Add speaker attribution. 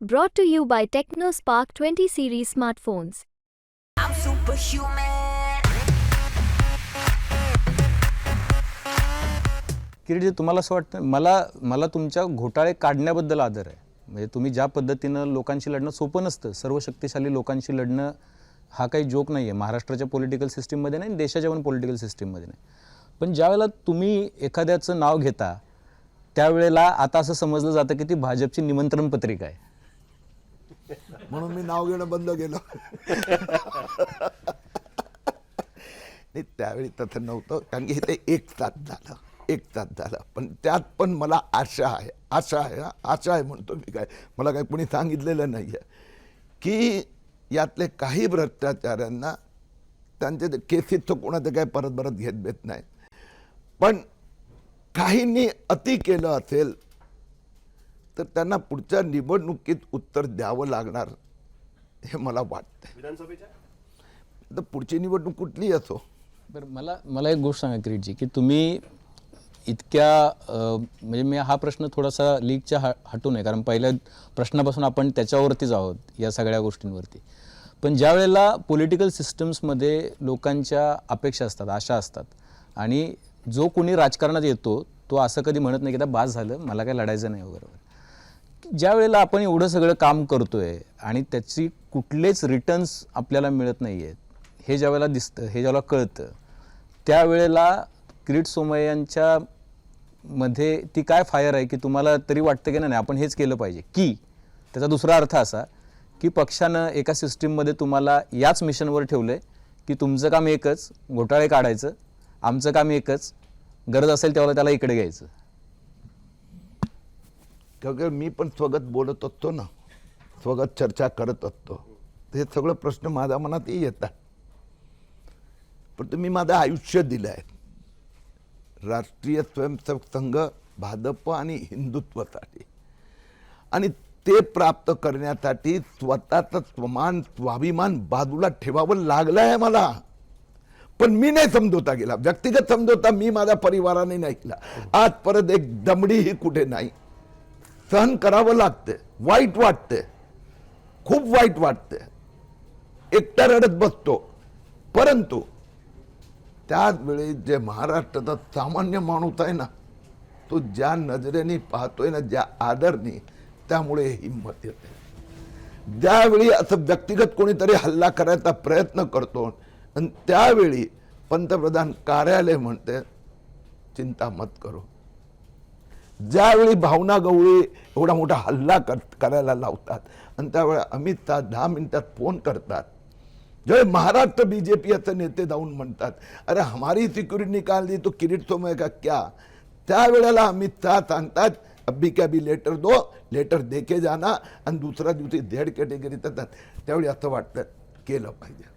Speaker 1: Brought to you by TechnoSpark 20 series smartphones.
Speaker 2: I'm superhuman.
Speaker 3: किरीटजी तुम्हाला असं वाटतं मला मला तुमच्या घोटाळे काढण्याबद्दल आदर आहे म्हणजे तुम्ही ज्या पद्धतीनं लोकांशी लढणं सोपं नसतं सर्व शक्तिशाली लोकांशी लढणं हा काही जोक नाही आहे महाराष्ट्राच्या पॉलिटिकल सिस्टीममध्ये नाही आणि देशाच्या पण पॉलिटिकल सिस्टीममध्ये नाही पण ज्यावेळेला तुम्ही एखाद्याचं नाव घेता त्यावेळेला आता असं समजलं जातं की ती भाजपची निमंत्रण पत्रिका आहे
Speaker 4: म्हणून मी नाव घेणं बंद केलं. नाही त्यावेळी तसं नव्हतं कारण की ते एक तास झालं एक तास झालं. पण त्यात पण मला आशा आहे आशा आहे हा, आशा आहे म्हणतो मी काय. मला काय कोणी सांगितलेलं नाही आहे की यातले काही भ्रष्टाचाऱ्यांना त्यांचे ते केसीत तर कोणाचं काय परत परत घेत देत नाही. पण काहींनी अति केलं असेल तर त्यांना पुढच्या निवडणुकीत उत्तर द्यावं लागणार हे मला वाटतं तर पुढची निवडणूक कुठली असो
Speaker 3: बरं मला मला एक गोष्ट सांगा किरीटजी की तुम्ही इतक्या म्हणजे मी हा प्रश्न थोडासा लीगच्या हा हटून आहे कारण पहिल्या प्रश्नापासून आपण त्याच्यावरतीच आहोत या सगळ्या गोष्टींवरती. पण ज्या वेळेला पॉलिटिकल सिस्टम्समध्ये लोकांच्या अपेक्षा असतात आशा असतात आणि जो कोणी राजकारणात येतो तो असं कधी म्हणत नाही की आता बास झालं मला काय लढायचं नाही वगैरे वगैरे. ज्या वेळेला आपण एवढं सगळं काम करतोय आणि त्याची कुठलेच रिटर्न्स आपल्याला मिळत नाही आहेत हे ज्या वेळेला दिसतं हे ज्यावेळेला कळतं त्यावेळेला किरीट सोमय्यांच्या मध्ये ती काय फायर आहे की तुम्हाला तरी वाटतं की नाही नाही, आपण हेच केलं पाहिजे. की त्याचा दुसरा अर्थ असा की पक्षानं एका सिस्टीममध्ये तुम्हाला याच मिशनवर ठेवलं आहे की तुमचं काम एकच घोटाळे काढायचं आमचं काम एकच गरज असेल तेव्हा त्याला इकडे घ्यायचं.
Speaker 4: कारण मी पण स्वगत बोलत असतो ना. स्वगत चर्चा करत असतो. हे सगळं प्रश्न माझ्या मनातही येतात. पण तुम्ही माझं आयुष्य दिलं आहे. राष्ट्रीय स्वयंसेवक संघ भाजप आणि हिंदुत्वासाठी. आणि ते प्राप्त करण्यासाठी स्वतःचं स्वमान स्वाभिमान बाजूला ठेवावं लागलं आहे मला. पण मी नाही समजवता गेला. व्यक्तिगत समजवता मी माझ्या परिवाराने नाही केला. आज परत एक दमडीही कुठे नाही. सहन करावं लागते. वाईट वाटते. खूप वाईट वाटते. एकटा रडत बसतो. परंतु त्याचवेळी जे महाराष्ट्राचा सामान्य माणूस आहे ना तो ज्या नजरेने पाहतोय ना ज्या आदरने त्यामुळे हिंमत येते. ज्यावेळी असं व्यक्तिगत कोणीतरी हल्ला करायचा प्रयत्न करतो आणि त्यावेळी पंतप्रधान कार्यालय म्हणते चिंता मत करू. ज्यावेळी भावना गवळी एवढा मोठा हल्ला कर करायला लावतात आणि त्यावेळी अमित शहा दहा मिनिटात फोन करतात. ज्यावेळी महाराष्ट्र बी जे असं नेते जाऊन म्हणतात अरे हमारी सिक्युरिटी निकाल दी तो किरीट सोमय का क्या? त्यावेळेला अमित शहा सांगतात अब्बी क्या बी लेटर दो लेटर देके जाना आणि दुसऱ्या दिवशी झेड कॅटेगरीत येतात त्यावेळी असं वाटतं केलं पाहिजे.